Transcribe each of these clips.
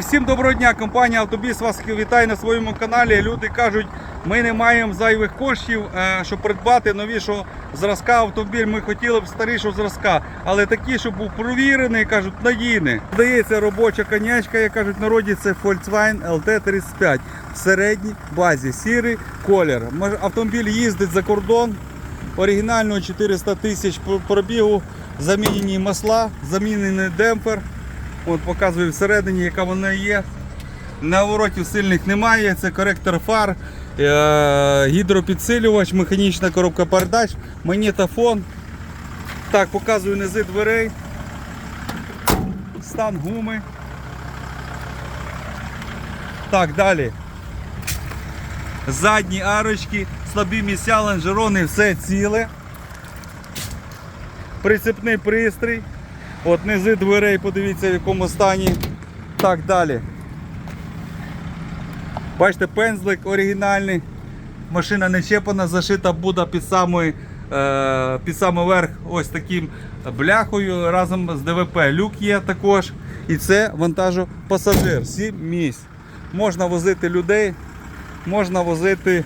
Всім доброго дня, компанія Автобіс вас вітає на своєму каналі. Люди кажуть, ми не маємо зайвих коштів, е, щоб придбати новішого зразка автомобіль. Ми хотіли б старішого зразка, але такі, щоб був провірений, кажуть, надійний. Здається, робоча конячка, як кажуть народі, це Volkswagen LT35 в середній базі, сірий колір. Автомобіль їздить за кордон. Оригінального 400 тисяч пробігу, замінені масла, замінений демпфер. От показую всередині, яка вона є. Наворотів сильних немає. Це коректор фар, е- гідропідсилювач, механічна коробка передач, магнітофон. Так, показую низи дверей. Стан гуми. Так, далі. Задні арочки, слабі місця, лонжерони, все ціле. Прицепний пристрій. От низи дверей, подивіться в якому стані. Так, далі. Бачите, пензлик оригінальний. Машина не чепана, зашита буде під самий, е, під самий верх ось таким бляхою разом з ДВП. Люк є також. І це вантажопасажир. 7 місць. Можна возити людей, можна возити,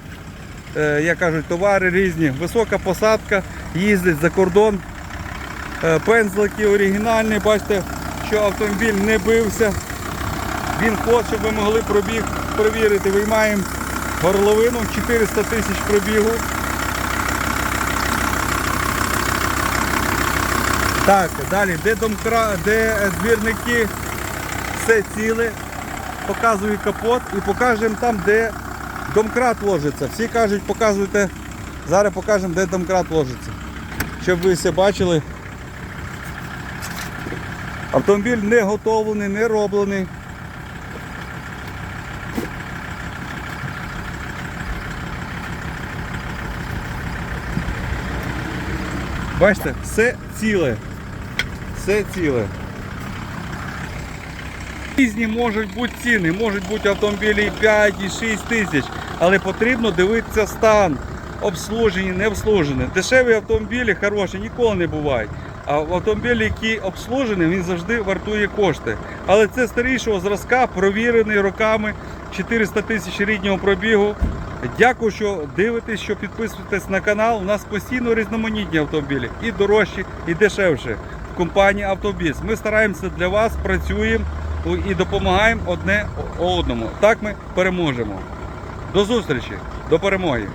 е, як кажуть, товари різні. Висока посадка, їздить за кордон. Е, Пензлики оригінальні, бачите, що автомобіль не бився. Він ход, щоб ви могли пробіг перевірити. Виймаємо горловину 400 тисяч пробігу. Так, далі, де домкра, де двірники, все ціле. Показую капот і покажемо там, де домкрат ложиться. Всі кажуть, показуйте. Зараз покажемо, де домкрат ложиться. Щоб ви все бачили. Автомобіль не готовлений, не роблений. Бачите, все ціле. Все ціле. Різні можуть бути ціни, можуть бути автомобілі і 5 і 6 тисяч, але потрібно дивитися стан, обслужені, не обслужені. Дешеві автомобілі хороші ніколи не бувають. А автомобіль, який обслужений, він завжди вартує кошти. Але це старішого зразка, провірений роками, 400 тисяч ріднього пробігу. Дякую, що дивитесь, що підписуєтесь на канал. У нас постійно різноманітні автомобілі, і дорожчі, і дешевші. В компанії Автобіс. Ми стараємося для вас, працюємо і допомагаємо одне одному. Так ми переможемо. До зустрічі, до перемоги.